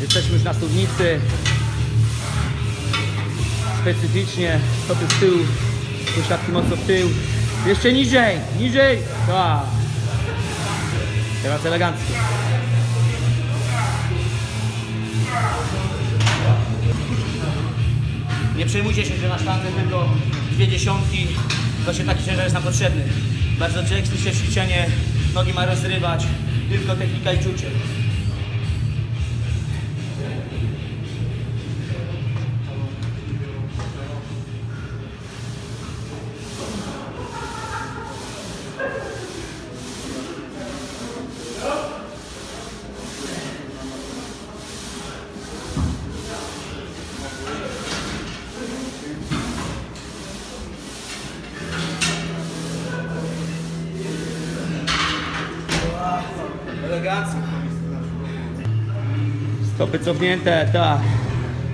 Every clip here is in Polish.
Jesteśmy już na studnicy. Specyficznie stopy w tył, pośladki mocno w tył. Jeszcze niżej, niżej. Tak. Teraz elegancko. Nie przejmujcie się, że na sztandze tylko dwie dziesiątki. Się taki ciężar jest nam potrzebny. Bardzo często się ćwiczenie, nogi ma rozrywać. Tylko technika i czucie. Elegancko. Stopy cofnięte, tak.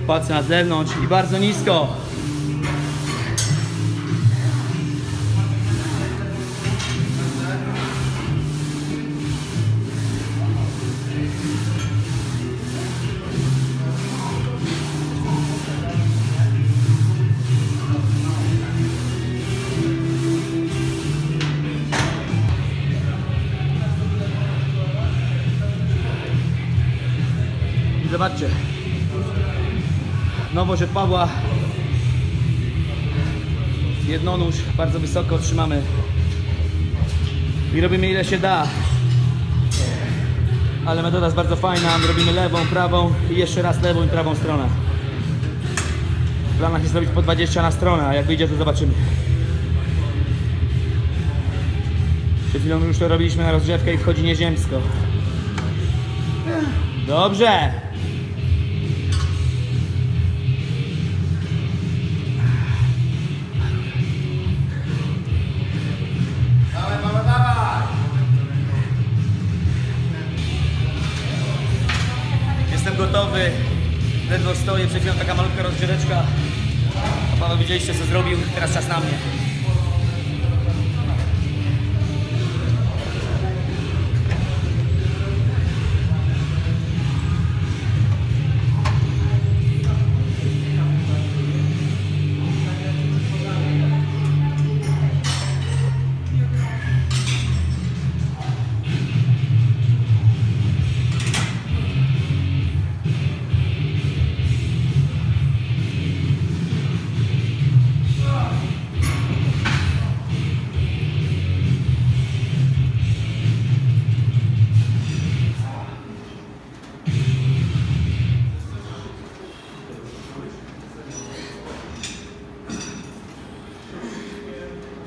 Palce na zewnątrz i bardzo nisko. Zobaczcie. Nowość od Pawła. Jednonóż, bardzo wysoko trzymamy. I robimy ile się da. Ale metoda jest bardzo fajna. Robimy lewą, prawą i jeszcze raz lewą i prawą stronę. W planach jest robić po 20 na stronę, a jak wyjdzie to zobaczymy. Przed chwilą już to robiliśmy na rozgrzewkę i wchodzi nieziemsko. Dobrze. Gotowy. Ledwo stoję, przed taka malutka rozgrzeweczka. A Paweł widzieliście co zrobił, teraz czas na mnie.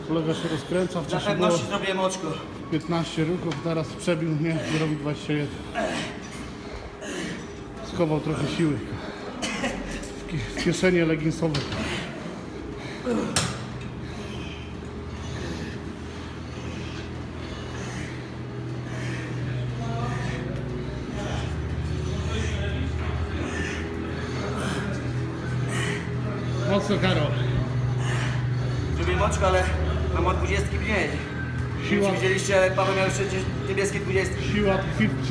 Kolega się rozkręca, Dla wcześniej było pewności zrobiłem oczko. 15 ruchów, teraz przebił mnie, zrobił 21. Schował trochę siły. W, ki- w kieszenie leginsowe. Mocno Karol. Zrobiłem oczko, ale mam od 20 mniej. Siła, widzieliście, Paweł miał jeszcze niebieskie 20. siła tkwi w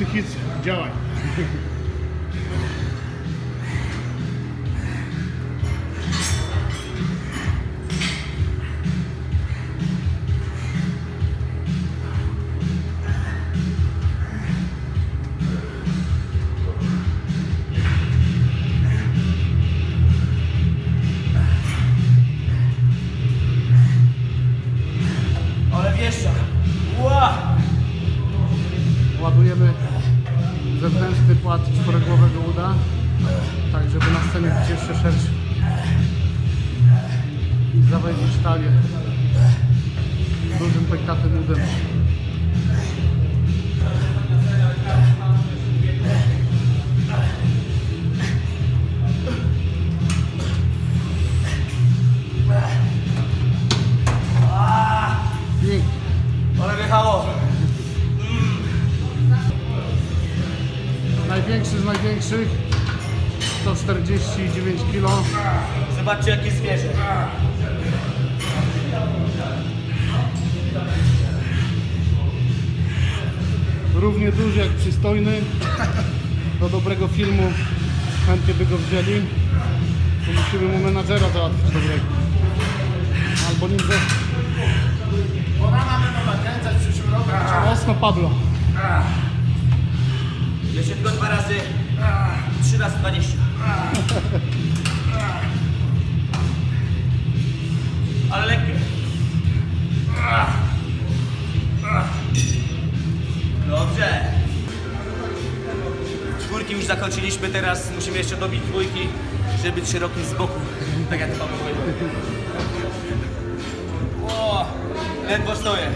Pięknie. Ale wjechało. Największy z największych 149 kg. Zobaczcie jakie zwierzę. Równie duży jak przystojny. do dobrego filmu chętnie by go wzięli. To musimy mu menadżera załatwić dobrego. Albo nim ze... Mama będą nakręcać w przyszłym roku. Mocno Pablo. Jeszcze tylko dwa razy. Trzy razy dwadzieścia. zakończyliśmy, teraz musimy jeszcze dobić dwójki, żeby być szerokim z boku. Tak jak Paweł powiedział. O, ledwo stoję.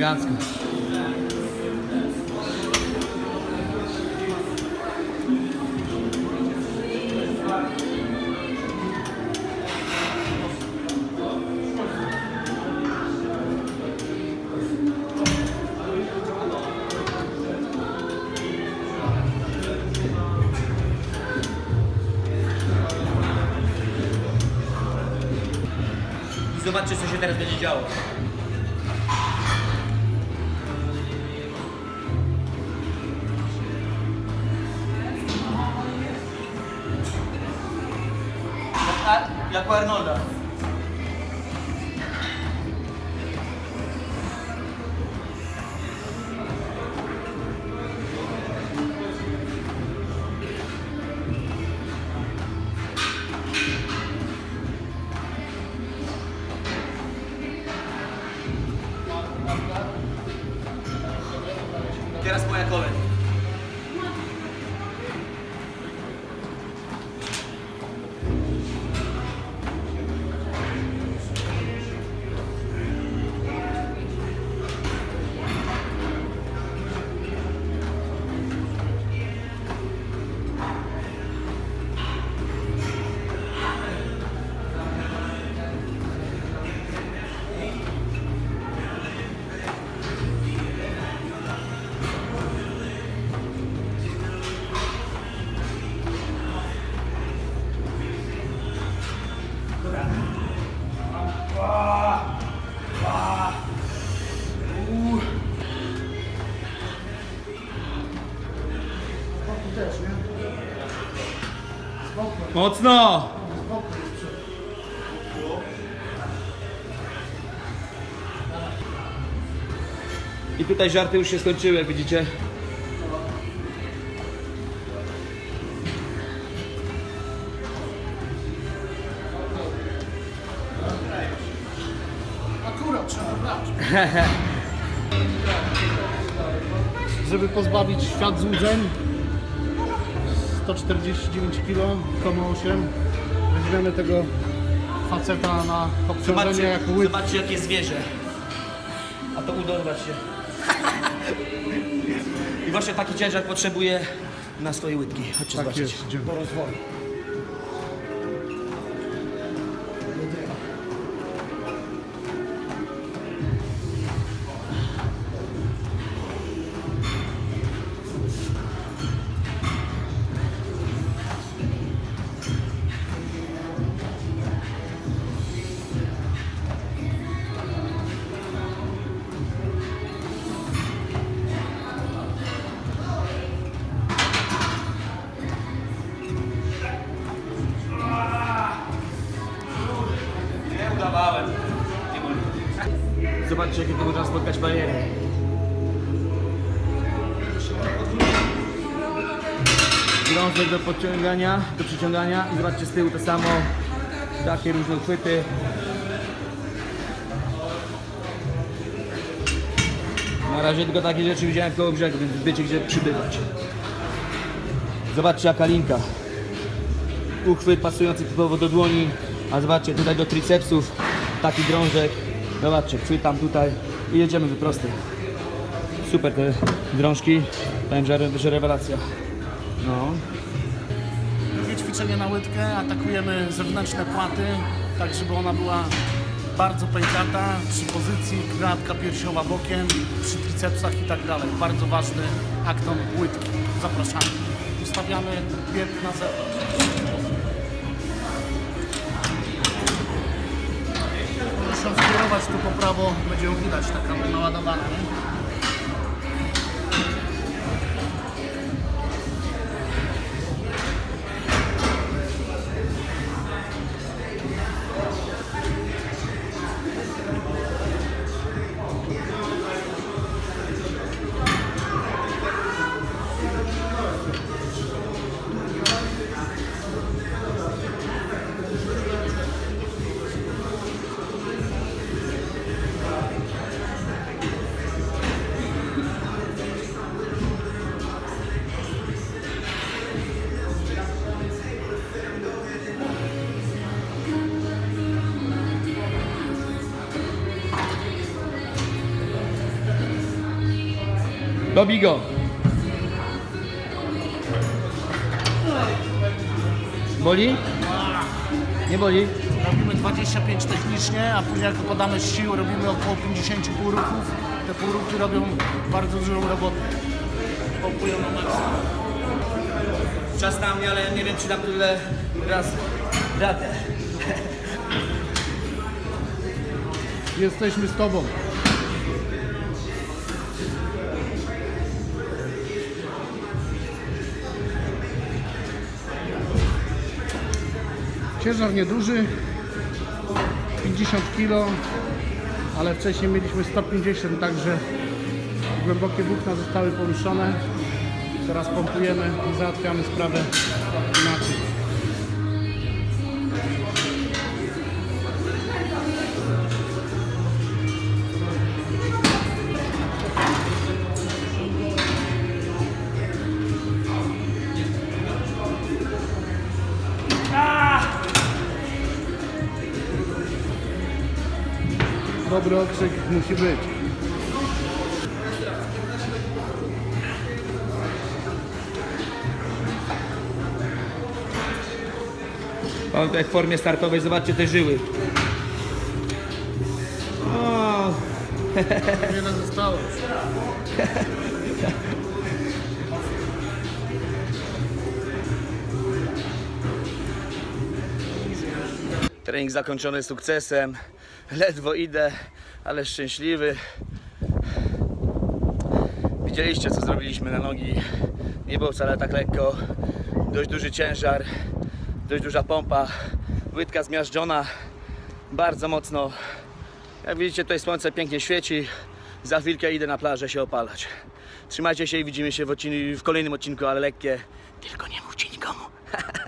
Elegancko. Zobaczcie, co się teraz będzie działo. Jak, jak u Arnolda. Teraz moja kolej. Mocno! I tutaj żarty już się skończyły, jak widzicie. Akurat trzeba brać. Żeby pozbawić świat złudzeń 149 kg, 8 weźmiemy tego faceta na obciążenie Zobaczcie, jak zobaczcie jakie zwierzę. A to udo, zobaczcie. I właśnie taki ciężar potrzebuje na swoje łydki. Chodźcie Tak zobaczyć. jest. Do rozwoju. udawałem. Zobaczcie, jakie to można spotkać bariery. Grążek do podciągania, do przyciągania i zobaczcie z tyłu to samo. Takie różne chwyty. Na razie tylko takie rzeczy widziałem koło brzegu, więc wiecie gdzie przybywać. Zobaczcie jaka linka. Uchwyt pasujący typowo do dłoni, a zobaczcie tutaj do tricepsów taki drążek. Zobaczcie, chwytam tutaj i jedziemy wyprosty. Super te drążki, powiem, że, że rewelacja. No. Drugie ćwiczenie na łydkę, atakujemy zewnętrzne płaty, tak żeby ona była bardzo pękata, przy pozycji kratka piersiowa bokiem, przy tricepsach i tak dalej. Bardzo ważny akton łydki. Zapraszamy. Ustawiamy bieg na zewnątrz. Muszę skierować tu po prawo, będzie ją widać taka naładowana. Dobij go. Boli? Nie boli? Robimy 25 technicznie, a później jak podamy z sił, robimy około 50 półruchów. Te półruchy robią bardzo dużą robotę. Pompują na maksa. Czas na mnie, ale nie wiem czy dam tyle raz radę. Jesteśmy z Tobą. Ciężar nieduży, 50 kg, ale wcześniej mieliśmy 150, także głębokie włókna zostały poruszone. Teraz pompujemy i załatwiamy sprawę inaczej. Dobry okrzyk musi być. Mamy tutaj w formie startowej, zobaczcie te żyły. O, Wiele zostało. trening zakończony sukcesem. Ledwo idę, ale szczęśliwy. Widzieliście co zrobiliśmy na nogi. Nie było wcale tak lekko. Dość duży ciężar, dość duża pompa. Łydka zmiażdżona bardzo mocno. Jak widzicie tutaj słońce pięknie świeci. Za chwilkę idę na plażę się opalać. Trzymajcie się i widzimy się w, w kolejnym odcinku, ale lekkie. Tylko nie mówcie